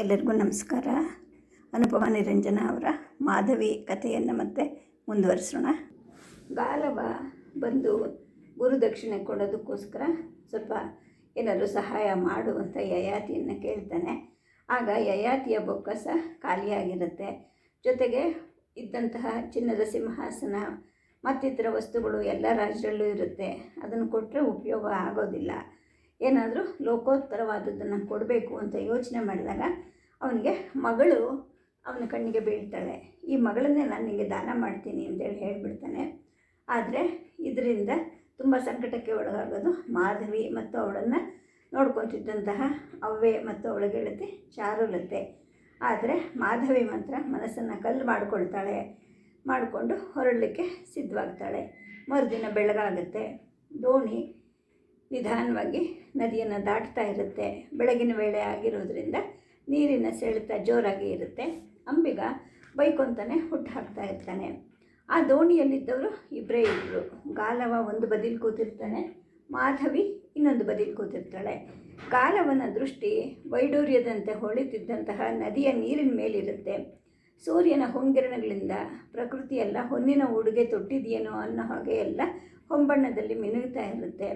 ಎಲ್ಲರಿಗೂ ನಮಸ್ಕಾರ. ಅನುಪಮ ನಿರಂಜನ ಅವರ ಮಾಧವಿ ಕಥೆಯನ್ನು ಮತ್ತೆ ಮುಂದುವರಿಸೋಣ. ಗಾಲವ ಬಂದು ಗುರುದಕ್ಷಿಣೆ ಕೊಡೋದಕ್ಕೋಸ್ಕರ ಸ್ವಲ್ಪ ಏನಾದರೂ ಸಹಾಯ ಮಾಡು ಅಂತ ಯಯಾತಿಯನ್ನು ಕೇಳ್ತಾನೆ. ಆಗ ಯಯಾತಿಯ ಬೊಕ್ಕಸ ಖಾಲಿಯಾಗಿರುತ್ತೆ. ಜೊತೆಗೆ ಇದ್ದಂತಹ ಚಿನ್ನದ ಸಿಂಹಾಸನ, ಮತ್ತಿತರ ವಸ್ತುಗಳು ಎಲ್ಲ ರಾಜ್ಯದಲ್ಲೂ ಇರುತ್ತೆ. ಅದನ್ನು ಕೊಟ್ಟರೆ ಉಪಯೋಗ ಆಗೋದಿಲ್ಲ. ಏನಾದರೂ ಲೋಕೋತ್ತರವಾದದ್ದನ್ನು ಕೊಡಬೇಕು ಅಂತ ಯೋಚನೆ ಮಾಡಿದಾಗ ಅವನಿಗೆ ಮಗಳು ಅವನ ಕಣ್ಣಿಗೆ ಬೀಳ್ತಾಳೆ. ಈ ಮಗಳನ್ನೇ ನಾನು ನಿಮಗೆ ದಾನ ಮಾಡ್ತೀನಿ ಅಂತೇಳಿ ಹೇಳಿಬಿಡ್ತಾನೆ. ಆದರೆ ಇದರಿಂದ ತುಂಬ ಸಂಕಟಕ್ಕೆ ಒಳಗಾಗೋದು ಮಾಧವಿ ಮತ್ತು ಅವಳನ್ನು ನೋಡ್ಕೊತಿದ್ದಂತಹ ಅವ್ವೆ ಮತ್ತು ಅವಳ ಗೆಳತಿ ಚಾರುಲತೆ ಆದರೆ ಮಾಧವಿ ಮಾತ್ರ ಮನಸ್ಸನ್ನು ಕಲ್ಲು ಮಾಡಿಕೊಳ್ತಾಳೆ. ಮಾಡಿಕೊಂಡು ಹೊರಡಲಿಕ್ಕೆ ಸಿದ್ಧವಾಗ್ತಾಳೆ. ಮರುದಿನ ಬೆಳಗಾಗುತ್ತೆ. ದೋಣಿ ನಿಧಾನವಾಗಿ ನದಿಯನ್ನು ದಾಟ್ತಾ ಇರುತ್ತೆ. ಬೆಳಗಿನ ವೇಳೆ ಆಗಿರೋದ್ರಿಂದ ನೀರಿನ ಸೆಳೆತ ಜೋರಾಗಿ ಇರುತ್ತೆ. ಅಂಬಿಗ ಬೈಕೊಂತಾನೆ ಹುಟ್ಟು ಹಾಕ್ತಾ ಇರ್ತಾನೆ. ಆ ದೋಣಿಯಲ್ಲಿದ್ದವರು ಇಬ್ಬರೇ ಇಬ್ಬರು ಗಾಲವ ಒಂದು ಬದಿಲಿ ಕೂತಿರ್ತಾನೆ, ಮಾಧವಿ ಇನ್ನೊಂದು ಬದಿಲಿ ಕೂತಿರ್ತಾಳೆ. ಗಾಲವನ ದೃಷ್ಟಿ ವೈಡೂರ್ಯದಂತೆ ಹೊಳಿತಿದ್ದಂತಹ ನದಿಯ ನೀರಿನ ಮೇಲಿರುತ್ತೆ. ಸೂರ್ಯನ ಹೊಂಗಿರಣಗಳಿಂದ ಪ್ರಕೃತಿಯೆಲ್ಲ ಹೊನ್ನಿನ ಉಡುಗೆ ತೊಟ್ಟಿದೆಯೇನೋ ಅನ್ನೋ ಹಾಗೆ ಎಲ್ಲ ಹೊಂಬಣ್ಣದಲ್ಲಿ ಮಿನುಗ್ತಾ ಇರುತ್ತೆ.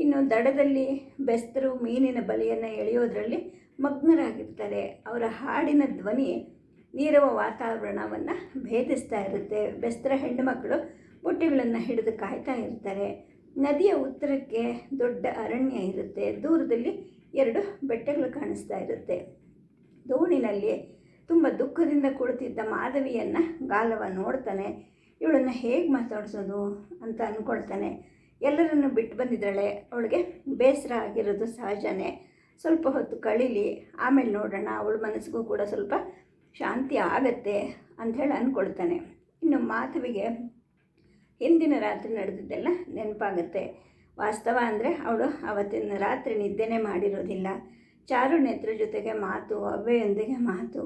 ಇನ್ನು ದಡದಲ್ಲಿ ಬೆಸ್ತರು ಮೀನಿನ ಬಲೆಯನ್ನು ಎಳೆಯೋದರಲ್ಲಿ ಮಗ್ನರಾಗಿರ್ತಾರೆ. ಅವರ ಹಾಡಿನ ಧ್ವನಿ ನೀರವ ವಾತಾವರಣವನ್ನು ಭೇದಿಸ್ತಾ ಇರುತ್ತೆ. ಬೆಸ್ತರ ಹೆಣ್ಣುಮಕ್ಕಳು ಬುಟ್ಟಿಗಳನ್ನು ಹಿಡಿದು ಕಾಯ್ತಾ ಇರ್ತಾರೆ. ನದಿಯ ಉತ್ತರಕ್ಕೆ ದೊಡ್ಡ ಅರಣ್ಯ ಇರುತ್ತೆ. ದೂರದಲ್ಲಿ ಎರಡು ಬೆಟ್ಟಗಳು ಕಾಣಿಸ್ತಾ ಇರುತ್ತೆ. ದೋಣಿನಲ್ಲಿ ತುಂಬ ದುಃಖದಿಂದ ಕುಳಿತಿದ್ದ ಮಾಧವಿಯನ್ನು ಗಾಲವ ನೋಡ್ತಾನೆ. ಇವಳನ್ನು ಹೇಗೆ ಮಾತಾಡಿಸೋದು ಅಂತ ಅಂದ್ಕೊಳ್ತಾನೆ ಎಲ್ಲರನ್ನು ಬಿಟ್ಟು ಬಂದಿದ್ದಾಳೆ. ಅವಳಿಗೆ ಬೇಸರ ಆಗಿರೋದು ಸಹಜನೇ. ಸ್ವಲ್ಪ ಹೊತ್ತು ಕಳೀಲಿ. ಆಮೇಲೆ ನೋಡೋಣ. ಅವಳ ಮನಸ್ಸಿಗೂ ಕೂಡ ಸ್ವಲ್ಪ ಶಾಂತಿ ಆಗತ್ತೆ ಅಂಥೇಳಿ ಅಂದ್ಕೊಳ್ತಾನೆ. ಇನ್ನು ಮಾಧವಿಗೆ ಹಿಂದಿನ ರಾತ್ರಿ ನಡೆದಿದ್ದೆಲ್ಲ ನೆನಪಾಗುತ್ತೆ. ವಾಸ್ತವ ಅಂದರೆ ಅವಳು ಅವತ್ತಿನ ರಾತ್ರಿ ನಿದ್ದೆನೇ ಮಾಡಿರೋದಿಲ್ಲ. ಚಾರು ನೇತ್ರ ಜೊತೆಗೆ ಮಾತು, ಅವ್ವೆಯೊಂದಿಗೆ ಮಾತು.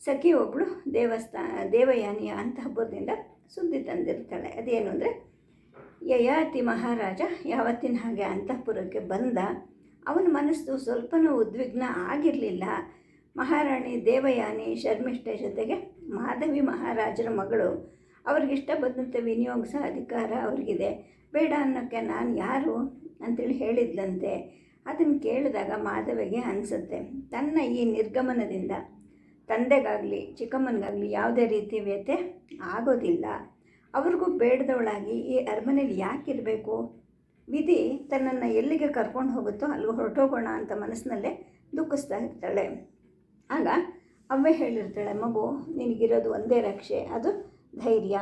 ಸಖಿ ಒಬ್ಬಳು ದೇವಸ್ಥಾನ ದೇವಯಾನಿಯ ಅಂತಹಬ್ಬದಿಂದ ಸುದ್ದಿ ತಂದಿರ್ತಾಳೆ. ಅದೇನು ಅಂದರೆ ಯಯಾತಿ ಮಹಾರಾಜ ಯಾವತ್ತಿನ ಹಾಗೆ ಅಂತಃಪುರಕ್ಕೆ ಬಂದ, ಅವನ ಮನಸ್ಸು ಸ್ವಲ್ಪನೂ ಉದ್ವಿಗ್ನ ಆಗಿರಲಿಲ್ಲ. ಮಹಾರಾಣಿ ದೇವಯಾನಿ ಶರ್ಮಿಷ್ಠೆ ಜೊತೆಗೆ ಮಾಧವಿ ಮಹಾರಾಜರ ಮಗಳು, ಅವ್ರಿಗಿಷ್ಟ ಬಂದಂತೆ ವಿನಿಯೋಗಿಸೋ ಅಧಿಕಾರ ಅವ್ರಿಗಿದೆ. ಬೇಡ ಅನ್ನೋಕ್ಕೆ ನಾನು ಯಾರು ಅಂತೇಳಿ ಹೇಳಿದ್ಲಂತೆ. ಅದನ್ನು ಕೇಳಿದಾಗ ಮಾಧವಿಗೆ ಅನಿಸುತ್ತೆ, ತನ್ನ ಈ ನಿರ್ಗಮನದಿಂದ ತಂದೆಗಾಗಲಿ ಚಿಕ್ಕಮ್ಮನಿಗಾಗಲಿ ಯಾವುದೇ ರೀತಿ ವ್ಯತೆ ಆಗೋದಿಲ್ಲ. ಅವ್ರಿಗೂ ಬೇಡದವಳಾಗಿ ಈ ಅರಮನೆಯಲ್ಲಿ ಯಾಕಿರಬೇಕು ವಿಧಿ ತನ್ನನ್ನು ಎಲ್ಲಿಗೆ ಕರ್ಕೊಂಡು ಹೋಗುತ್ತೋ ಅಲ್ಲಿಗೆ ಹೊರಟೋಗೋಣ ಅಂತ ಮನಸ್ಸಿನಲ್ಲೇ ದುಃಖಿಸ್ತಾ ಇರ್ತಾಳೆ. ಆಗ ಅವ್ವೆ ಹೇಳಿರ್ತಾಳೆ, ಮಗು, ನಿನಗಿರೋದು ಒಂದೇ ರಕ್ಷೆ, ಅದು ಧೈರ್ಯ.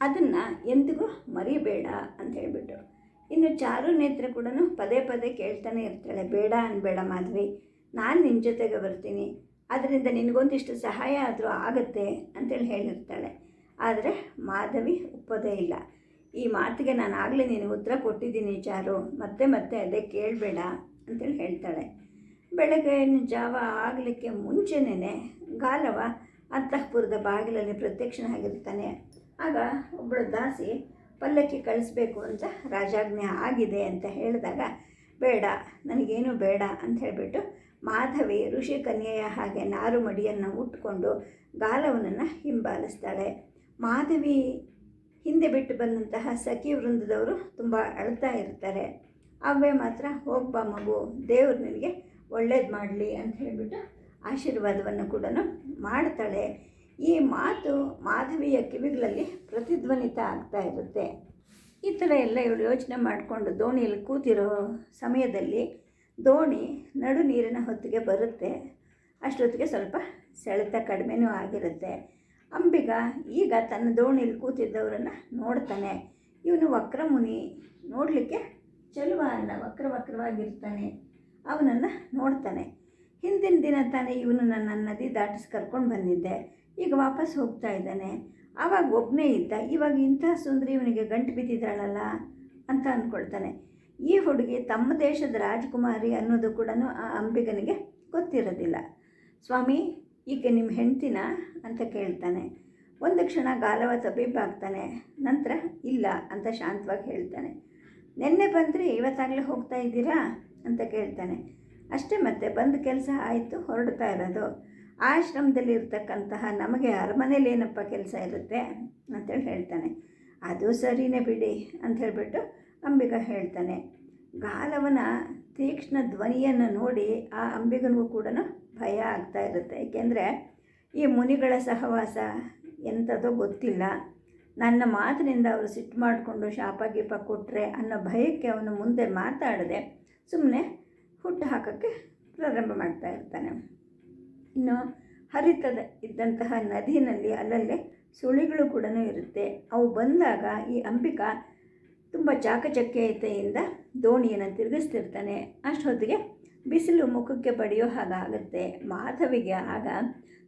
ಅದನ್ನು ಎಂದಿಗೂ ಮರಿಬೇಡ ಅಂತ ಹೇಳಿಬಿಟ್ಟು ಇನ್ನು ಚಾರು ನೇತ್ರ ಕೂಡ ಪದೇ ಪದೇ ಕೇಳ್ತಾನೆ ಇರ್ತಾಳೆ, ಬೇಡ ಅನ್ಬೇಡ ಮಾಧವಿ, ನಾನು ನಿನ್ನ ಜೊತೆಗೆ ಬರ್ತೀನಿ. ಅದರಿಂದ ನಿನಗೊಂದಿಷ್ಟು ಸಹಾಯ ಆದರೂ ಆಗುತ್ತೆ ಅಂತೇಳಿ ಹೇಳಿರ್ತಾಳೆ. ಆದರೆ ಮಾಧವಿ ಒಪ್ಪೋದೇ ಇಲ್ಲ. ಈ ಮಾತಿಗೆ ನಾನು ಆಗಲೇ ನಿನಗೆ ಉತ್ತರ ಕೊಟ್ಟಿದ್ದೀನಿ ಚಾರು. ಮತ್ತೆ ಮತ್ತೆ ಅದೇ ಕೇಳಬೇಡ ಅಂತೇಳಿ ಹೇಳ್ತಾಳೆ. ಬೆಳಗ್ಗೆ ಜಾವ ಆಗಲಿಕ್ಕೆ ಮುಂಚೆನೇ ಗಾಲವ ಅಂತಃಪುರದ ಬಾಗಿಲಲ್ಲಿ ಪ್ರತ್ಯಕ್ಷನಾಗಿರ್ತಾನೆ ಆಗ ಒಬ್ಬಳು ದಾಸಿ, ಪಲ್ಲಕ್ಕಿ ಕಳಿಸ್ಬೇಕು ಅಂತ ರಾಜಾಜ್ಞೆ ಆಗಿದೆ ಅಂತ ಹೇಳಿದಾಗ, ಬೇಡ, ನನಗೇನು ಬೇಡ ಅಂತ ಹೇಳಿಬಿಟ್ಟು ಮಾಧವಿ ಋಷಿ ಕನ್ಯೆಯ ಹಾಗೆ ನಾರು ಮಡಿಯನ್ನು ಉಟ್ಕೊಂಡು ಗಾಲವನನ್ನು ಹಿಂಬಾಲಿಸ್ತಾಳೆ. ಮಾಧವಿ ಹಿಂದೆ ಬಿಟ್ಟು ಬಂದಂತಹ ಸಖಿ ವೃಂದದವರು ತುಂಬ ಅಳ್ತಾ ಇರ್ತಾರೆ. ಅವೇ ಮಾತ್ರ, ಹೋಗ್ಬಾ ಮಗು, ದೇವ್ರು ನಿನಗೆ ಒಳ್ಳೇದು ಮಾಡಲಿ ಅಂತ ಹೇಳಿಬಿಟ್ಟು ಆಶೀರ್ವಾದವನ್ನು ಕೂಡ ಮಾಡ್ತಾಳೆ. ಈ ಮಾತು ಮಾಧವಿಯ ಕಿವಿಗಳಲ್ಲಿ ಪ್ರತಿಧ್ವನಿತ ಆಗ್ತಾ ಇರುತ್ತೆ. ಈ ಥರ ಎಲ್ಲ ಇವಳು ಯೋಚನೆ ಮಾಡಿಕೊಂಡು ದೋಣಿಯಲ್ಲಿ ಕೂತಿರೋ ಸಮಯದಲ್ಲಿ ದೋಣಿ ನಡು ನೀರಿನ ಹೊತ್ತಿಗೆ ಬರುತ್ತೆ. ಅಷ್ಟೊತ್ತಿಗೆ ಸ್ವಲ್ಪ ಸೆಳೆತ ಕಡಿಮೆನೂ ಆಗಿರುತ್ತೆ. ಅಂಬಿಗ ಈಗ ತನ್ನ ದೋಣಿಯಲ್ಲಿ ಕೂತಿದ್ದವರನ್ನು ನೋಡ್ತಾನೆ. ಇವನು ವಕ್ರಮುನಿ, ನೋಡಲಿಕ್ಕೆ ಚಲುವ ಅಲ್ಲ ವಕ್ರ ವಕ್ರವಾಗಿರ್ತಾನೆ. ಅವನನ್ನು ನೋಡ್ತಾನೆ. ಹಿಂದಿನ ದಿನ ತಾನೇ ಇವನು ನನ್ನ ನದಿ ದಾಟಿಸಿ ಕರ್ಕೊಂಡು ಬಂದಿದ್ದೆ. ಈಗ ವಾಪಸ್ ಹೋಗ್ತಾ ಇದ್ದಾನೆ. ಆವಾಗ ಒಬ್ಬನೇ ಇದ್ದ, ಇವಾಗ ಇಂಥ ಸುಂದರಿ ಇವನಿಗೆ ಗಂಟು ಬಿದ್ದಿದ್ದಾಳಲ್ಲ ಅಂತ ಅಂದ್ಕೊಳ್ತಾನೆ ಈ ಹುಡುಗಿ ತಮ್ಮ ದೇಶದ ರಾಜಕುಮಾರಿ ಅನ್ನೋದು ಕೂಡ ಆ ಅಂಬಿಗನಿಗೆ ಗೊತ್ತಿರೋದಿಲ್ಲ. ಸ್ವಾಮಿ ಈಕೆ ನಿಮ್ಮ ಹೆಂಡ್ತಿನ ಅಂತ ಕೇಳ್ತಾನೆ. ಒಂದು ಕ್ಷಣ ಗಾಲವ ತಬೀಬಾಗ್ತಾನೆ ನಂತರ, ಇಲ್ಲ ಅಂತ ಶಾಂತವಾಗಿ ಹೇಳ್ತಾನೆ. ನಿನ್ನೆ ಬಂದರೆ ಇವತ್ತಾಗಲೇ ಹೋಗ್ತಾ ಇದ್ದೀರಾ? ಅಂತ ಕೇಳ್ತಾನೆ. ಅಷ್ಟೇ ಮತ್ತೆ ಬಂದ ಕೆಲಸ ಆಯಿತು, ಹೊರಡ್ತಾ ಇರೋದು. ಆಶ್ರಮದಲ್ಲಿ ಇರ್ತಕ್ಕಂತಹ ನಮಗೆ ಅರಮನೇಲಿ ಏನಪ್ಪ ಕೆಲಸ ಇರುತ್ತೆ? ಅಂತೇಳಿ ಹೇಳ್ತಾನೆ. ಅದು ಸರಿನೇ ಬಿಡಿ, ಅಂತ ಹೇಳಿಬಿಟ್ಟು ಅಂಬಿಗ ಹೇಳ್ತಾನೆ. ಗಾಲವನ ತೀಕ್ಷ್ಣ ಧ್ವನಿಯನ್ನು ನೋಡಿ ಆ ಅಂಬಿಗನಿಗೂ ಕೂಡ ಭಯ ಆಗ್ತಾ ಇರುತ್ತೆ. ಏಕೆಂದರೆ ಈ ಮುನಿಗಳ ಸಹವಾಸ ಎಂಥದೋ ಗೊತ್ತಿಲ್ಲ. ನನ್ನ ಮಾತಿನಿಂದ ಅವರು ಸಿಟ್ಟು ಮಾಡಿಕೊಂಡು ಶಾಪ ಗೀಪ ಕೊಟ್ಟರೆ ಅನ್ನೋ ಭಯಕ್ಕೆ ಅವನು ಮುಂದೆ ಮಾತಾಡದೆ ಸುಮ್ಮನೆ ಹುಟ್ಟು ಹಾಕೋಕ್ಕೆ ಪ್ರಾರಂಭ ಮಾಡ್ತಾ ಇರ್ತಾನೆ. ಇನ್ನು ಹರಿತದ ಇದ್ದಂತಹ ನದಿನಲ್ಲಿ ಅಲ್ಲಲ್ಲೇ ಸುಳಿಗಳು ಕೂಡ ಇರುತ್ತೆ. ಅವು ಬಂದಾಗ ಈ ಅಂಬಿಕಾ ತುಂಬ ಚಾಕಚಕ್ಯತೆಯಿಂದ ದೋಣಿಯನ್ನು ತಿರುಗಿಸ್ತಿರ್ತಾನೆ. ಅಷ್ಟೊತ್ತಿಗೆ ಬಿಸಿಲು ಮುಖಕ್ಕೆ ಬಡಿಯೋ ಹಾಗಾಗುತ್ತೆ. ಮಾಧವಿಗೆ ಆಗ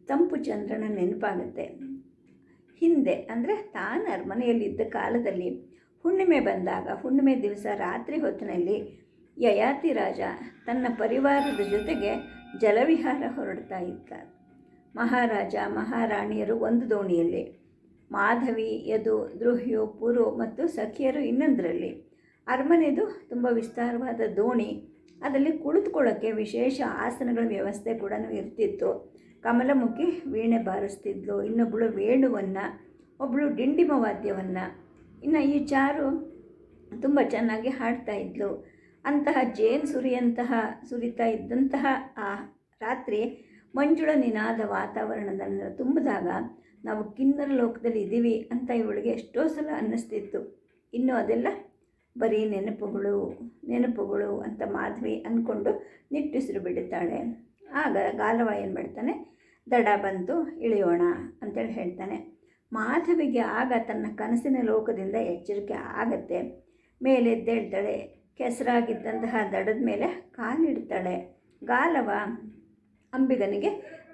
ತಂಪು ಚಂದ್ರನ ನೆನಪಾಗುತ್ತೆ. ಹಿಂದೆ, ಅಂದರೆ ತಾನು ಅರಮನೆಯಲ್ಲಿದ್ದ ಕಾಲದಲ್ಲಿ ಹುಣ್ಣಿಮೆ ಬಂದಾಗ, ಹುಣ್ಣಿಮೆ ದಿವಸ ರಾತ್ರಿ ಹೊತ್ತಿನಲ್ಲಿ ಯಯಾತಿ ರಾಜ ತನ್ನ ಪರಿವಾರದ ಜೊತೆಗೆ ಜಲವಿಹಾರ ಹೊರಡ್ತಾ ಇದ್ದ. ಮಹಾರಾಜ, ಮಹಾರಾಣಿಯರು ಒಂದು ದೋಣಿಯಲ್ಲಿ, ಮಾಧವಿ, ಯದು, ದ್ರುಹ್ಯು ಪುರು ಮತ್ತು ಸಖಿಯರು ಇನ್ನೊಂದರಲ್ಲಿ. ಅರಮನೆದು ತುಂಬ ವಿಸ್ತಾರವಾದ ದೋಣಿ ಅದರಲ್ಲಿ ಕುಳಿತುಕೊಳ್ಳೋಕ್ಕೆ ವಿಶೇಷ ಆಸನಗಳ ವ್ಯವಸ್ಥೆ ಕೂಡ ಇರ್ತಿತ್ತು. ಕಮಲಮುಖಿ ವೀಣೆ ಬಾರಿಸ್ತಿದ್ಲು ಇನ್ನೊಬ್ಬಳು ವೇಣುವನ್ನು ಒಬ್ಬಳು ಡಿಂಡಿಮ ವಾದ್ಯವನ್ನು ಇನ್ನು ಈ ಚಾರು ತುಂಬ ಚೆನ್ನಾಗಿ ಹಾಡ್ತಾ ಇದ್ಲು. ಅಂತಹ ಜೇನು ಸುರಿಯಂತಹ, ಸುರಿತಾ ಇದ್ದಂತಹ ಆ ರಾತ್ರಿ ಮಂಜುಳ ನಿನಾದ ವಾತಾವರಣದನ್ನು ತುಂಬಿದಾಗ ನಾವು ಕಿನ್ನರ ಲೋಕದಲ್ಲಿ ಇದ್ದೀವಿ ಅಂತ ಇವಳಿಗೆ ಎಷ್ಟೋ ಸಲ ಅನ್ನಿಸ್ತಿತ್ತು. ಇನ್ನು ಅದೆಲ್ಲ ಬರೀ ನೆನಪುಗಳು ನೆನಪುಗಳು ಅಂತ ಮಾಧವಿ ಅಂದ್ಕೊಂಡು ನಿಟ್ಟುಸಿರು ಬಿಡುತ್ತಾಳೆ. ಆಗ ಗಾಲವ ಏನು ಮಾಡ್ತಾನೆ? ದಡ ಬಂತು ಇಳಿಯೋಣ ಅಂತೇಳಿ ಹೇಳ್ತಾನೆ. ಮಾಧವಿಗೆ ಆಗ ತನ್ನ ಕನಸಿನ ಲೋಕದಿಂದ ಎಚ್ಚರಿಕೆ ಆಗತ್ತೆ. ಮೇಲೆ ಎದ್ದೇಳ್ತಾಳೆ ಕೆಸರಾಗಿದ್ದಂತಹ ದಡದ ಮೇಲೆ ಕಾಲಿಡ್ತಾಳೆ. ಗಾಲವ ಅಂಬಿಗನಿಗೆ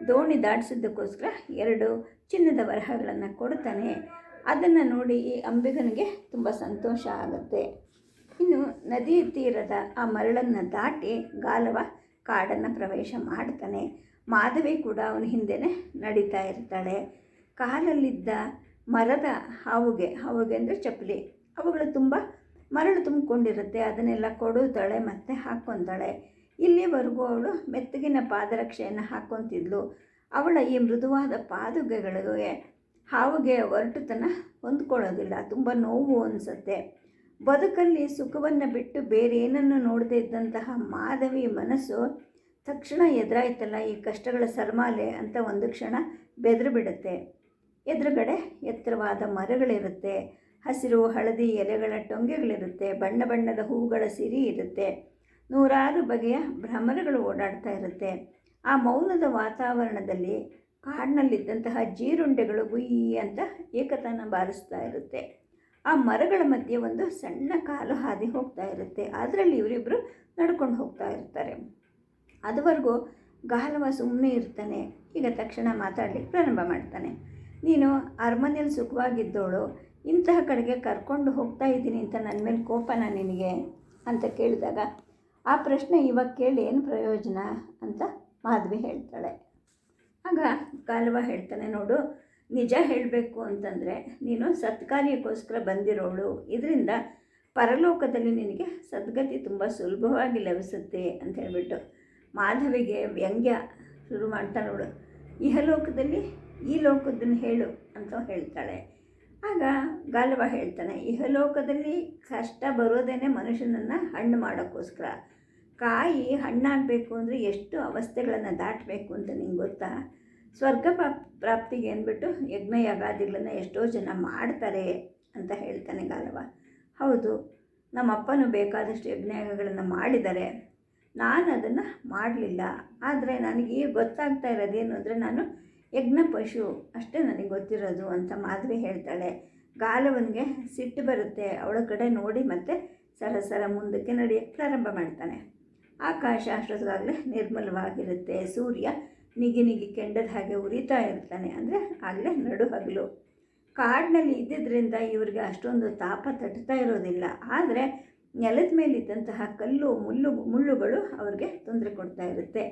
ದೋಣಿ ದಾಟಿಸಿದ್ದಕ್ಕೋಸ್ಕರ ಎರಡು ಚಿನ್ನದ ವರಹಗಳನ್ನು ಕೊಡ್ತಾನೆ ಅದನ್ನು ನೋಡಿ ಈ ಅಂಬಿಗನಿಗೆ ತುಂಬ ಸಂತೋಷ ಆಗುತ್ತೆ. ಇನ್ನು ನದಿ ತೀರದ ಆ ಮರಳನ್ನು ದಾಟಿ ಗಾಲವ ಕಾಡನ್ನು ಪ್ರವೇಶ ಮಾಡ್ತಾನೆ. ಮಾಧವಿ ಕೂಡ ಅವನ ಹಿಂದೆನೆ ನಡೀತಾ ಇರ್ತಾಳೆ. ಕಾಲಲ್ಲಿದ್ದ ಮರದ ಹಾವುಗೆ ಹಾವುಗೆ ಅಂದರೆ ಚಪ್ಪಲಿ, ಅವುಗಳು ತುಂಬ ಮರಳು ತುಂಬಿಕೊಂಡಿರುತ್ತೆ. ಅದನ್ನೆಲ್ಲ ಕೊಡುತ್ತಾಳೆ ಮತ್ತು ಹಾಕ್ಕೊತಾಳೆ. ಇಲ್ಲಿವರೆಗೂ ಅವಳು ಮೆತ್ತಗಿನ ಪಾದರಕ್ಷೆಯನ್ನು ಹಾಕ್ಕೊತಿದ್ಲು. ಅವಳ ಈ ಮೃದುವಾದ ಪಾದುಗೆಗಳಿಗೆ ಹಾವುಗೆ ಒರಟುತನ ಹೊಂದ್ಕೊಳ್ಳೋದಿಲ್ಲ. ತುಂಬ ನೋವು ಅನಿಸುತ್ತೆ. ಬದುಕಲ್ಲಿ ಸುಖವನ್ನು ಬಿಟ್ಟು ಬೇರೆ ಏನನ್ನು ನೋಡದೇ ಇದ್ದಂತಹ ಮಾಧವಿ ಮನಸ್ಸು ತಕ್ಷಣ ಎದುರಾಯ್ತಲ್ಲ, ಈ ಕಷ್ಟಗಳ ಸರ್ಮಾಲೆ ಅಂತ ಒಂದು ಕ್ಷಣ ಬೆದರು ಬಿಡುತ್ತೆ. ಎದುರುಗಡೆ ಎತ್ತರವಾದ ಮರಗಳಿರುತ್ತೆ, ಹಸಿರು ಹಳದಿ ಎಲೆಗಳ ಟೊಂಗೆಗಳಿರುತ್ತೆ, ಬಣ್ಣ ಬಣ್ಣದ ಹೂಗಳ ಸಿರಿ ಇರುತ್ತೆ, ನೂರಾರು ಬಗೆಯ ಭ್ರಮರಗಳು ಓಡಾಡ್ತಾ ಇರುತ್ತೆ. ಆ ಮೌನದ ವಾತಾವರಣದಲ್ಲಿ ಕಾಡಿನಲ್ಲಿದ್ದಂತಹ ಜೀರುಂಡೆಗಳು ಗುಯ್ಯಿ ಅಂತ ಏಕತನ ಬಾರಿಸ್ತಾ ಇರುತ್ತೆ. ಆ ಮರಗಳ ಮಧ್ಯೆ ಒಂದು ಸಣ್ಣ ಕಾಲು ಹಾದಿ ಹೋಗ್ತಾ ಇರುತ್ತೆ. ಅದರಲ್ಲಿ ಇವರಿಬ್ಬರು ನಡ್ಕೊಂಡು ಹೋಗ್ತಾ ಇರ್ತಾರೆ. ಅದುವರೆಗೂ ಗಾಲವ ಸುಮ್ಮನೆ ಇರ್ತಾನೆ. ಈಗ ತಕ್ಷಣ ಮಾತಾಡಲಿಕ್ಕೆ ಪ್ರಾರಂಭ ಮಾಡ್ತಾನೆ. ನೀನು ಅರಮನೆಯಲ್ಲಿ ಸುಖವಾಗಿದ್ದವಳು ಇಂತಹ ಕಡೆಗೆ ಕರ್ಕೊಂಡು ಹೋಗ್ತಾ ಇದ್ದೀನಿ ಅಂತ ನನ್ನ ಮೇಲೆ ಕೋಪನ ನಿನಗೆ? ಅಂತ ಕೇಳಿದಾಗ, ಆ ಪ್ರಶ್ನೆ ಇವಾಗ ಕೇಳಿ ಏನು ಪ್ರಯೋಜನ? ಅಂತ ಮಾಧವಿ ಹೇಳ್ತಾಳೆ. ಆಗ ಗಾಲವ ಹೇಳ್ತಾನೆ, ನೋಡು ನಿಜ ಹೇಳಬೇಕು ಅಂತಂದರೆ ನೀನು ಸತ್ಕಾರ್ಯಕ್ಕೋಸ್ಕರ ಬಂದಿರೋಳು. ಇದರಿಂದ ಪರಲೋಕದಲ್ಲಿ ನಿನಗೆ ಸದ್ಗತಿ ತುಂಬ ಸುಲಭವಾಗಿ ಲಭಿಸುತ್ತೆ ಅಂತ ಹೇಳಿಬಿಟ್ಟು ಮಾಧವಿಗೆ ವ್ಯಂಗ್ಯ ಶುರು ಮಾಡ್ತಾಳವಳು. ಇಹಲೋಕದಲ್ಲಿ ಈ ಲೋಕದನ್ನು ಹೇಳು ಅಂತ ಹೇಳ್ತಾಳೆ. ಆಗ ಗಾಲವ ಹೇಳ್ತಾನೆ, ಇಹಲೋಕದಲ್ಲಿ ಕಷ್ಟ ಬರೋದೇನೆ ಮನುಷ್ಯನನ್ನು ಹಣ್ಣು ಮಾಡೋಕ್ಕೋಸ್ಕರ. ಕಾಯಿ ಹಣ್ಣಾಗಬೇಕು ಅಂದರೆ ಎಷ್ಟು ಅವಸ್ಥೆಗಳನ್ನು ದಾಟಬೇಕು ಅಂತ ನಿಂಗೆ ಗೊತ್ತಾ? ಸ್ವರ್ಗ ಪ್ರಾಪ್ ಪ್ರಾಪ್ತಿಗೆ ಅಂದ್ಬಿಟ್ಟು ಯಜ್ಞ ಯಾಗಾದಿಗಳನ್ನು ಎಷ್ಟೋ ಜನ ಮಾಡ್ತಾರೆ ಅಂತ ಹೇಳ್ತಾನೆ ಗಾಲವ ಹೌದು, ನಮ್ಮಪ್ಪನೂ ಬೇಕಾದಷ್ಟು ಯಜ್ಞಯಾಗಗಳನ್ನು ಮಾಡಿದ್ದಾರೆ. ನಾನು ಅದನ್ನು ಮಾಡಲಿಲ್ಲ. ಆದರೆ ನನಗೆ ಈಗ ಗೊತ್ತಾಗ್ತಾ ಇರೋದೇನು ಅಂದರೆ ನಾನು ಯಜ್ಞ ಪಶು ಅಷ್ಟೇ ನನಗೆ ಗೊತ್ತಿರೋದು ಅಂತ ಮಾಧವಿ ಹೇಳ್ತಾಳೆ. ಗಾಲವನಿಗೆ ಸಿಟ್ಟು ಬರುತ್ತೆ, ಅವಳ ಕಡೆ ನೋಡಿ ಮತ್ತೆ ಸರಸರ ಮುಂದಕ್ಕೆ ನಡೆಯೋಕ್ಕೆ ಪ್ರಾರಂಭ ಮಾಡ್ತಾನೆ. ಆಕಾಶ ಅಷ್ಟೊತ್ತಾಗಲೇ ನಿರ್ಮಲವಾಗಿರುತ್ತೆ, ಸೂರ್ಯ ನಿಗಿ ನಿಗಿ ಕೆಂಡದ ಹಾಗೆ ಉರಿತಾ ಇರ್ತಾನೆ ಅಂದರೆ ಅಲ್ಲೇ ನಡು ಹಗಲು. ಕಾಡಿನಲ್ಲಿ ಇದ್ದಿದ್ದರಿಂದ ಇವ್ರಿಗೆ ಅಷ್ಟೊಂದು ತಾಪ ತಟ್ತಾ ಇರೋದಿಲ್ಲ. ಆದರೆ ನೆಲದ ಮೇಲಿದ್ದಂತಹ ಕಲ್ಲು ಮುಳ್ಳು ಮುಳ್ಳುಗಳು ಅವ್ರಿಗೆ ತೊಂದರೆ ಕೊಡ್ತಾ ಇರುತ್ತೆ.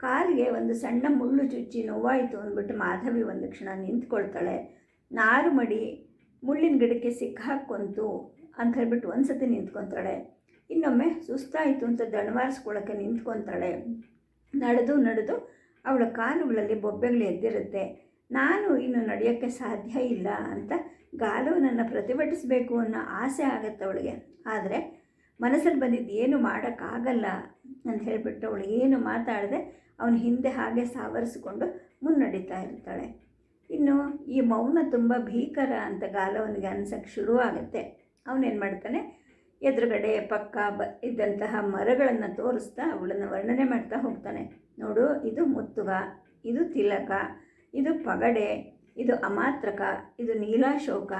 ಕಾಲಿಗೆ ಒಂದು ಸಣ್ಣ ಮುಳ್ಳು ಚುಚ್ಚಿ ನೋವಾಯಿತು ಅಂದ್ಬಿಟ್ಟು ಮಾಧವಿ ಒಂದು ಕ್ಷಣ ನಿಂತ್ಕೊಳ್ತಾಳೆ. ನಾರು ಮಡಿ ಮುಳ್ಳಿನ ಗಿಡಕ್ಕೆ ಸಿಕ್ಕಾಕೊಂತು ಅಂತ ಹೇಳ್ಬಿಟ್ಟು ಒಂದು ಸತಿ ನಿಂತ್ಕೊತಾಳೆ ಇನ್ನೊಮ್ಮೆ ಸುಸ್ತಾಯಿತು ಅಂತ ದಣವಾರಿಸ್ಕೊಳ್ಳೋಕ್ಕೆ ನಿಂತ್ಕೊತಾಳೆ ನಡೆದು ನಡೆದು ಅವಳ ಕಾಲುಗಳಲ್ಲಿ ಬೊಬ್ಬೆಗಳು ಎದ್ದಿರುತ್ತೆ. ನಾನು ಇನ್ನು ನಡೆಯೋಕ್ಕೆ ಸಾಧ್ಯ ಇಲ್ಲ ಅಂತ ಗಾಲವನನ್ನು ಪ್ರತಿಭಟಿಸಬೇಕು ಅನ್ನೋ ಆಸೆ ಆಗುತ್ತೆ ಅವಳಿಗೆ. ಆದರೆ ಮನಸ್ಸಲ್ಲಿ ಬಂದಿದ್ದು ಏನು ಮಾಡೋಕ್ಕಾಗಲ್ಲ ಅಂತ ಹೇಳಿಬಿಟ್ಟು ಅವಳು ಏನು ಮಾತಾಡದೆ ಅವನ ಹಿಂದೆ ಹಾಗೆ ಸಾವರಿಸಿಕೊಂಡು ಮುನ್ನಡೀತಾ ಇರ್ತಾಳೆ. ಇನ್ನು ಈ ಮೌನ ತುಂಬ ಭೀಕರ ಅಂತ ಗಾಲವನಿಗೆ ಅನ್ಸಕ್ಕೆ ಶುರುವಾಗುತ್ತೆ ಅವನೇನು ಮಾಡ್ತಾನೆ? ಎದುರುಗಡೆ ಪಕ್ಕ ಬ ಇದ್ದಂತಹ ಮರಗಳನ್ನು ತೋರಿಸ್ತಾ ಅವಳನ್ನು ವರ್ಣನೆ ಮಾಡ್ತಾ ಹೋಗ್ತಾನೆ. ನೋಡು, ಇದು ಮುತ್ತುಗ ಇದು ತಿಲಕ, ಇದು ಪಗಡೆ, ಇದು ಅಮಾತ್ರಕ, ಇದು ನೀಲಾಶೋಕ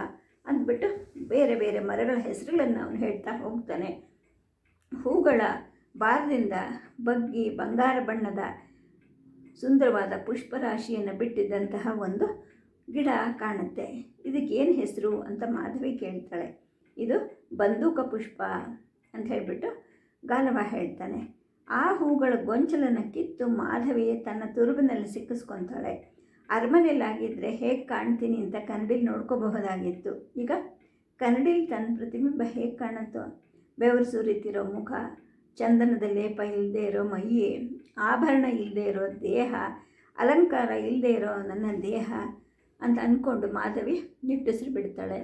ಅಂದ್ಬಿಟ್ಟು ಬೇರೆ ಬೇರೆ ಮರಗಳ ಹೆಸರುಗಳನ್ನು ಅವನು ಹೇಳ್ತಾ ಹೋಗ್ತಾನೆ. ಹೂಗಳ ಬಾರದಿಂದ ಬಗ್ಗಿ ಬಂಗಾರ ಬಣ್ಣದ ಸುಂದರವಾದ ಪುಷ್ಪರಾಶಿಯನ್ನು ಬಿಟ್ಟಿದ್ದಂತಹ ಒಂದು ಗಿಡ ಕಾಣುತ್ತೆ. ಇದಕ್ಕೇನು ಹೆಸರು ಅಂತ ಮಾಧವಿ ಕೇಳ್ತಾಳೆ. ಇದು ಬಂದೂಕ ಪುಷ್ಪ ಅಂತ ಹೇಳಿಬಿಟ್ಟು ಗಾಲವ ಹೇಳ್ತಾನೆ. ಆ ಹೂಗಳ ಗೊಂಚಲನ್ನು ಕಿತ್ತು ಮಾಧವಿ ತನ್ನ ತುರುಬಿನಲ್ಲಿ ಸಿಕ್ಕಿಸ್ಕೊತಾಳೆ. ಅರಮನೆಯಲ್ಲಾಗಿದ್ದರೆ ಹೇಗೆ ಕಾಣ್ತೀನಿ ಅಂತ ಕನ್ನಡಿಲಿ ನೋಡ್ಕೋಬಹುದಾಗಿತ್ತು. ಈಗ ಕನ್ನಡಿಲಿ ತನ್ನ ಪ್ರತಿಬಿಂಬ ಹೇಗೆ ಕಾಣುತ್ತೋ, ಬೆವರು ಸುರಿತಿರೋ ಮುಖ, ಚಂದನದ ಲೇಪ ಇಲ್ಲದೆ ಇರೋ ಮೈಯೆ, ಆಭರಣ ಇಲ್ಲದೆ ಇರೋ ದೇಹ, ಅಲಂಕಾರ ಇಲ್ಲದೆ ಇರೋ ನನ್ನ ದೇಹ ಅಂತ ಅಂದ್ಕೊಂಡು ಮಾಧವಿ ನಿಟ್ಟುಸಿರು ಬಿಡ್ತಾಳೆ.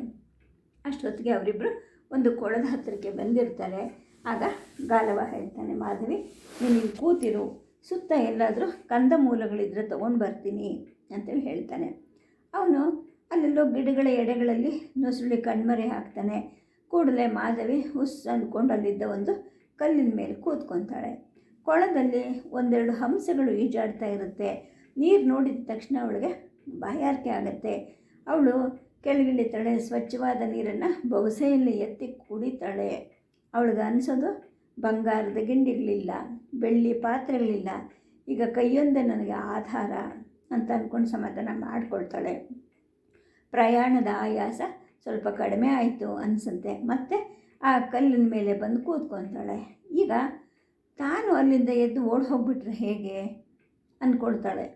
ಅಷ್ಟೊತ್ತಿಗೆ ಅವರಿಬ್ಬರು ಒಂದು ಕೊಳದ ಹತ್ತಿರಕ್ಕೆ ಬಂದಿರ್ತಾರೆ. ಆಗ ಗಾಲವ ಹೇಳ್ತಾನೆ, ಮಾಧವಿ, ನೀನು ಕೂತಿರು, ಸುತ್ತ ಎಲ್ಲಾದರೂ ಕಂದ ಮೂಲಗಳಿದ್ರೆ ತೊಗೊಂಡು ಬರ್ತೀನಿ ಅಂತೇಳಿ ಹೇಳ್ತಾನೆ. ಅವನು ಅಲ್ಲೆಲ್ಲೋ ಗಿಡಗಳ ಎಡೆಗಳಲ್ಲಿ ನುಸುಳಿ ಕಣ್ಮರೆ ಹಾಕ್ತಾನೆ. ಕೂಡಲೇ ಮಾಧವಿ ಹುಸ್ ಅಂದ್ಕೊಂಡು ಅಲ್ಲಿದ್ದ ಒಂದು ಕಲ್ಲಿನ ಮೇಲೆ ಕೂತ್ಕೊತಾಳೆ. ಕೊಳದಲ್ಲಿ ಒಂದೆರಡು ಹಂಸಗಳು ಈಜಾಡ್ತಾ ಇರುತ್ತೆ. ನೀರು ನೋಡಿದ ತಕ್ಷಣ ಅವಳಿಗೆ ಬಾಯಾರಿಕೆ ಆಗುತ್ತೆ. ಅವಳು ಕೆಳಗಿಳಿತಾಳೆ, ಸ್ವಚ್ಛವಾದ ನೀರನ್ನು ಬೊಗಸೆಯಲ್ಲಿ ಎತ್ತಿ ಕುಡಿತಾಳೆ. ಅವಳಿಗೆ ಅನಿಸೋದು, ಬಂಗಾರದ ಗಿಂಡಿಗಳಿಲ್ಲ, ಬೆಳ್ಳಿ ಪಾತ್ರೆಗಳಿಲ್ಲ. ಈಗ ಕೈಯೊಂದೇ ನನಗೆ ಆಧಾರ ಅಂತ ಅಂದ್ಕೊಂಡು ಸಮಾಧಾನ ಮಾಡಿಕೊಳ್ತಾಳೆ. ಪ್ರಯಾಣದ ಆಯಾಸ ಸ್ವಲ್ಪ ಕಡಿಮೆ ಆಯಿತು ಅನಿಸುತ್ತೆ. ಮತ್ತು ಆ ಕಲ್ಲಿನ ಮೇಲೆ ಬಂದು ಕೂತ್ಕೊತಾಳೆ. ಈಗ ತಾನು ಅಲ್ಲಿಂದ ಎದ್ದು ಓಡಿ ಹೋಗ್ಬಿಟ್ರೆ ಹೇಗೆ ಅಂದ್ಕೊಳ್ತಾಳೆ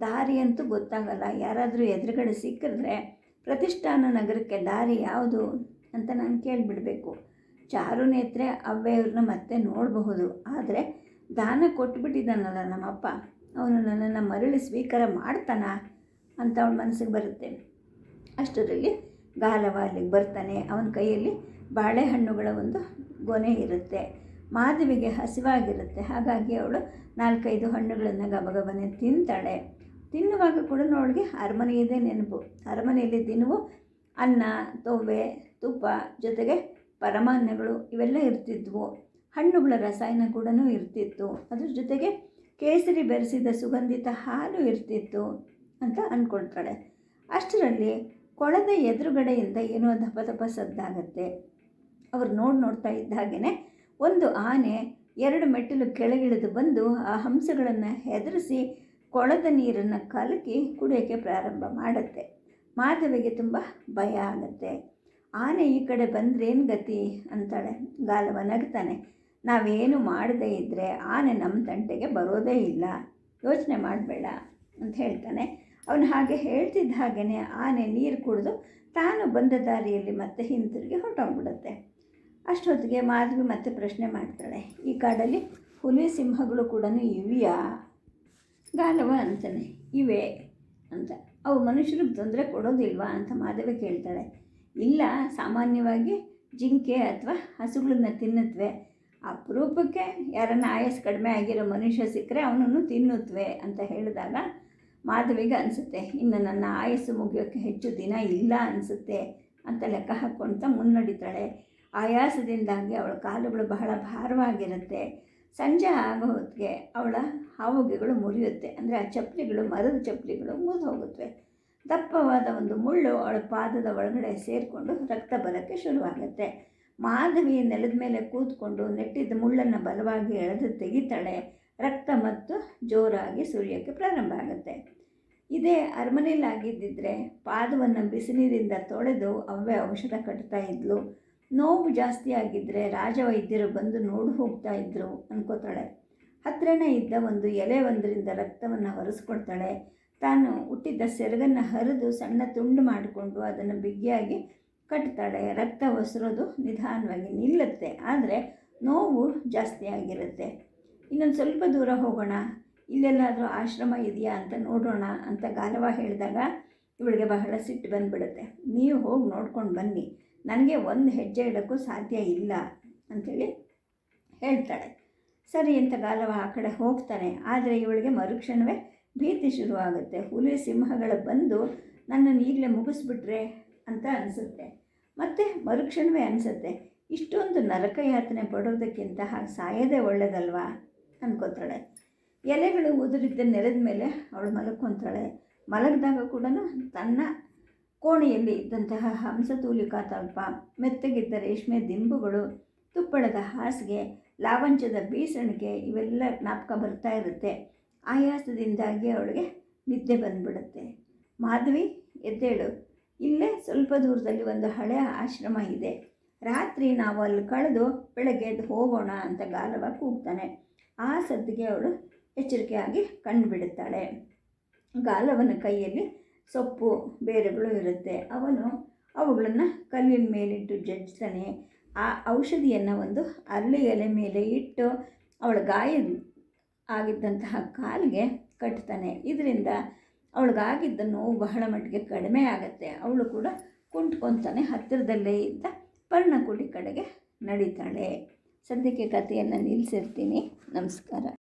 ದಾರಿ ಅಂತೂ ಗೊತ್ತಾಗಲ್ಲ. ಯಾರಾದರೂ ಎದುರುಗಡೆ ಸಿಕ್ಕಿದ್ರೆ ಪ್ರತಿಷ್ಠಾನ ನಗರಕ್ಕೆ ದಾರಿ ಯಾವುದು ಅಂತ ನಾನು ಕೇಳಿಬಿಡಬೇಕು. ಚಾರು ನೇತ್ರೆ ಅವ್ವೆಯವ್ರನ್ನ ಮತ್ತೆ ನೋಡಬಹುದು. ಆದರೆ ದಾನ ಕೊಟ್ಬಿಟ್ಟಿದ್ದಾನಲ್ಲ ನಮ್ಮಪ್ಪ. ಅವನು ನನ್ನನ್ನು ಮರಳಿ ಸ್ವೀಕಾರ ಮಾಡ್ತಾನ ಅಂತ ಅವನ ಮನಸ್ಸಿಗೆ ಬರುತ್ತೆ. ಅಷ್ಟರಲ್ಲಿ ಗಾಲವ ಅಲ್ಲಿಗೆ ಬರ್ತಾನೆ. ಅವನ ಕೈಯಲ್ಲಿ ಬಾಳೆಹಣ್ಣುಗಳ ಒಂದು ಗೊನೆ ಇರುತ್ತೆ. ಮಾಧವಿಗೆ ಹಸಿವಾಗಿರುತ್ತೆ. ಹಾಗಾಗಿ ಅವಳು ನಾಲ್ಕೈದು ಹಣ್ಣುಗಳನ್ನು ಗಬಗಬನೆ ತಿಂತಾಳೆ. ತಿನ್ನುವಾಗ ಕೂಡ ಅವಳಿಗೆ ಅರಮನೆಯದೇ ನೆನಪು. ಅರಮನೆಯಲ್ಲಿ ದಿನವೂ ಅನ್ನ, ತೊವ್ವೆ, ತುಪ್ಪ ಜೊತೆಗೆ ಪರಮಾನ್ನಗಳು ಇವೆಲ್ಲ ಇರ್ತಿದ್ವು. ಹಣ್ಣುಗಳ ರಸಾಯನ ಕೂಡ ಇರ್ತಿತ್ತು. ಅದ್ರ ಜೊತೆಗೆ ಕೇಸರಿ ಬೆರೆಸಿದ ಸುಗಂಧಿತ ಹಾಲು ಇರ್ತಿತ್ತು ಅಂತ ಅಂದ್ಕೊಳ್ತಾಳೆ ಅಷ್ಟರಲ್ಲಿ ಕೊಳದ ಎದುರುಗಡೆಯಿಂದ ಏನೋ ದಪ ದಪ ಸದ್ದಾಗತ್ತೆ. ಅವ್ರು ನೋಡಿ ನೋಡ್ತಾ ಇದ್ದ ಒಂದು ಆನೆ ಎರಡು ಮೆಟ್ಟಿಲು ಕೆಳಗಿಳಿದು ಬಂದು ಆ ಹಂಸಗಳನ್ನು ಹೆದರಿಸಿ ಕೊಳದ ನೀರನ್ನು ಕಲಕಿ ಕುಡಿಯೋಕ್ಕೆ ಪ್ರಾರಂಭ ಮಾಡುತ್ತೆ. ಮಾಧವಿಗೆ ತುಂಬ ಭಯ ಆಗುತ್ತೆ. ಆನೆ ಈ ಕಡೆ ಬಂದ್ರೇನು ಗತಿ? ಅಂತಾಳೆ. ಗಾಲವ ನಗ್ತಾನೆ. ನಾವೇನು ಮಾಡದೇ ಇದ್ದರೆ ಆನೆ ನಮ್ಮ ತಂಟೆಗೆ ಬರೋದೇ ಇಲ್ಲ. ಯೋಚನೆ ಮಾಡಬೇಡ ಅಂತ ಹೇಳ್ತಾನೆ. ಅವನು ಹಾಗೆ ಹೇಳ್ತಿದ್ದ ಹಾಗೆಯೇ ಆನೆ ನೀರು ಕುಡಿದು ತಾನು ಬಂದ ದಾರಿಯಲ್ಲಿ ಮತ್ತೆ ಹಿಂತಿರುಗಿ ಹೊರಟೋಗ್ಬಿಡುತ್ತೆ. ಅಷ್ಟೊತ್ತಿಗೆ ಮಾಧವಿ ಮತ್ತೆ ಪ್ರಶ್ನೆ ಮಾಡ್ತಾಳೆ. ಈ ಕಾಡಲ್ಲಿ ಹುಲಿ ಸಿಂಹಗಳು ಕೂಡ ಇವೆಯಾ? ಗಾಲವ ಅಂತಾನೆ. ಇವೆ ಅಂತ. ಅವು ಮನುಷ್ಯರಿಗೆ ತೊಂದರೆ ಕೊಡೋದಿಲ್ವಾ ಅಂತ ಮಾಧವಿ ಕೇಳ್ತಾಳೆ. ಇಲ್ಲ, ಸಾಮಾನ್ಯವಾಗಿ ಜಿಂಕೆ ಅಥವಾ ಹಸುಗಳನ್ನ ತಿನ್ನುತ್ತವೆ ಅಪರೂಪಕ್ಕೆ ಯಾರನ್ನ ಆಯಸ್ ಕಡಿಮೆ ಆಗಿರೋ ಮನುಷ್ಯ ಸಿಕ್ಕರೆ ಅವನನ್ನು ತಿನ್ನುತ್ತವೆ ಅಂತ ಹೇಳಿದಾಗ ಮಾಧವಿಗೆ ಅನಿಸುತ್ತೆ, ಇನ್ನು ನನ್ನ ಆಯಸ್ಸು ಮುಗಿಯೋಕ್ಕೆ ಹೆಚ್ಚು ದಿನ ಇಲ್ಲ ಅನಿಸುತ್ತೆ ಅಂತ ಲೆಕ್ಕ ಹಾಕ್ಕೊಳ್ತಾ ಮುನ್ನಡಿತಾಳೆ. ಆಯಾಸದಿಂದಾಗಿ ಅವಳ ಕಾಲುಗಳು ಬಹಳ ಭಾರವಾಗಿರುತ್ತೆ. ಸಂಜೆ ಆಗೋ ಹೊತ್ತಿಗೆ ಅವಳ ಹಾವುಗೆಗಳು ಮುರಿಯುತ್ತೆ. ಅಂದರೆ ಆ ಚಪ್ಪಲಿಗಳು, ಮರದ ಚಪ್ಪಲಿಗಳು ಮುರಿದು ಹೋಗುತ್ತವೆ ದಪ್ಪವಾದ ಒಂದು ಮುಳ್ಳು ಅವಳ ಪಾದದ ಒಳಗಡೆ ಸೇರಿಕೊಂಡು ರಕ್ತ ಬರೋಕ್ಕೆ ಶುರುವಾಗುತ್ತೆ. ಮಾಧವಿ ನೆಲದ ಮೇಲೆ ಕೂತ್ಕೊಂಡು ನೆಟ್ಟಿದ್ದ ಮುಳ್ಳನ್ನು ಬಲವಾಗಿ ಎಳೆದು ತೆಗಿತಾಳೆ. ರಕ್ತ ಮತ್ತು ಜೋರಾಗಿ ಸುರಿಯೋಕ್ಕೆ ಪ್ರಾರಂಭ ಆಗುತ್ತೆ. ಇದೇ ಅರಮನೆಯಲ್ಲಾಗಿದ್ದರೆ ಪಾದವನ್ನು ಬಿಸಿನೀರಿಂದ ತೊಳೆದು ಅವೇ ಔಷಧ ಕಟ್ತಾ ಇದ್ಲು. ನೋವು ಜಾಸ್ತಿ ಆಗಿದ್ದರೆ ರಾಜವೈದ್ಯರು ಬಂದು ನೋಡಿ ಹೋಗ್ತಾ ಇದ್ದರು ಅನ್ಕೋತಾಳೆ. ಹತ್ತಿರನೇ ಇದ್ದ ಒಂದು ಎಲೆ ಒಂದರಿಂದ ರಕ್ತವನ್ನು ಹೊರಿಸ್ಕೊಳ್ತಾಳೆ ತಾನು ಹುಟ್ಟಿದ್ದ ಸೆರಗನ್ನು ಹರಿದು ಸಣ್ಣ ತುಂಡು ಮಾಡಿಕೊಂಡು ಅದನ್ನು ಬಿಗಿಯಾಗಿ ಕಟ್ತಾಳೆ. ರಕ್ತ ಒಸರೋದು ನಿಧಾನವಾಗಿ ನಿಲ್ಲುತ್ತೆ, ಆದರೆ ನೋವು ಜಾಸ್ತಿ ಆಗಿರುತ್ತೆ. ಇನ್ನೊಂದು ಸ್ವಲ್ಪ ದೂರ ಹೋಗೋಣ, ಇಲ್ಲೆಲ್ಲಾದರೂ ಆಶ್ರಮ ಇದೆಯಾ ಅಂತ ನೋಡೋಣ ಅಂತ ಗಾಲವ ಹೇಳಿದಾಗ ಇವಳಿಗೆ ಬಹಳ ಸಿಟ್ಟು ಬಂದುಬಿಡುತ್ತೆ. ನೀವು ಹೋಗಿ ನೋಡ್ಕೊಂಡು ಬನ್ನಿ, ನನಗೆ ಒಂದು ಹೆಜ್ಜೆ ಇಡೋಕ್ಕೂ ಸಾಧ್ಯ ಇಲ್ಲ ಅಂಥೇಳಿ ಹೇಳ್ತಾಳೆ. ಸರಿ ಅಂತ ಗಾಲವ ಆ ಕಡೆ ಹೋಗ್ತಾನೆ, ಆದರೆ ಇವಳಿಗೆ ಮರುಕ್ಷಣವೇ ಭೀತಿ ಶುರುವಾಗುತ್ತೆ. ಹುಲಿ ಸಿಂಹಗಳು ಬಂದು ನನ್ನನ್ನು ಈಗಲೇ ಮುಗಿಸ್ಬಿಟ್ರೆ ಅಂತ ಅನಿಸುತ್ತೆ. ಮತ್ತು ಮರುಕ್ಷಣವೇ ಅನಿಸುತ್ತೆ. ಇಷ್ಟೊಂದು ನರಕ ಯಾತನೆ ಪಡೋದಕ್ಕಿಂತ ಸಾಯೋದೇ ಒಳ್ಳೇದಲ್ವಾ ಅನ್ಕೋತಾಳೆ. ಎಲೆಗಳು ಉದುರಿದ್ದ ನೆಲದ ಮೇಲೆ ಅವಳು ಮಲಕ್ಕೊತಾಳೆ ಮಲಗಿದಾಗ ಕೂಡ ತನ್ನ ಕೋಣೆಯಲ್ಲಿ ಇದ್ದಂತಹ ಹಂಸತೂಲಿಕಾ ತಲ್ಪ ಮೆತ್ತಗಿದ್ದ ರೇಷ್ಮೆ ದಿಂಬುಗಳು, ತುಪ್ಪಳದ ಹಾಸಿಗೆ, ಲಾವಂಚದ ಬೀಸಣಿಗೆ ಇವೆಲ್ಲ ಜ್ಞಾಪಕ ಬರ್ತಾ ಇರುತ್ತೆ. ಆಯಾಸದಿಂದಾಗಿ ಅವಳಿಗೆ ನಿದ್ದೆ ಬಂದ್ಬಿಡುತ್ತೆ. ಮಾಧವಿ, ಎದ್ದೇಳು. ಇಲ್ಲೇ ಸ್ವಲ್ಪ ದೂರದಲ್ಲಿ ಒಂದು ಹಳೆಯ ಆಶ್ರಮ ಇದೆ. ರಾತ್ರಿ ನಾವು ಅಲ್ಲಿ ಕಳೆದು ಬೆಳಗ್ಗೆ ಎದ್ದು ಹೋಗೋಣ ಅಂತ ಗಾಲವ ಕೂಗ್ತಾನೆ. ಆ ಸದ್ದಿಗೆ ಅವಳು ಎಚ್ಚರಿಕೆಯಾಗಿ ಕಂಡುಬಿಡುತ್ತಾಳೆ ಗಾಲವನ ಕೈಯಲ್ಲಿ ಸೊಪ್ಪು, ಬೇರೆಗಳು ಇರುತ್ತೆ. ಅವನು ಅವುಗಳನ್ನು ಕಲ್ಲಿನ ಮೇಲಿಟ್ಟು ಜಜ್ತಾನೆ ಆ ಔಷಧಿಯನ್ನು ಒಂದು ಅರಳಿ ಎಲೆ ಮೇಲೆ ಇಟ್ಟು ಅವಳ ಗಾಯ ಆಗಿದ್ದಂತಹ ಕಾಲಿಗೆ ಕಟ್ತಾನೆ. ಇದರಿಂದ ಅವಳಿಗಾಗಿದ್ದ ನೋವು ಬಹಳ ಮಟ್ಟಿಗೆ ಕಡಿಮೆ ಆಗುತ್ತೆ. ಅವಳು ಕೂಡ ಕುಂಟ್ಕೊತಾನೆ ಹತ್ತಿರದಲ್ಲೇ ಇದ್ದ ಪರ್ಣಕುಟಿ ಕಡೆಗೆ ನಡೀತಾಳೆ. ಸದ್ಯಕ್ಕೆ ಕಥೆಯನ್ನು ನಿಲ್ಲಿಸಿರ್ತೀನಿ ನಮಸ್ಕಾರ.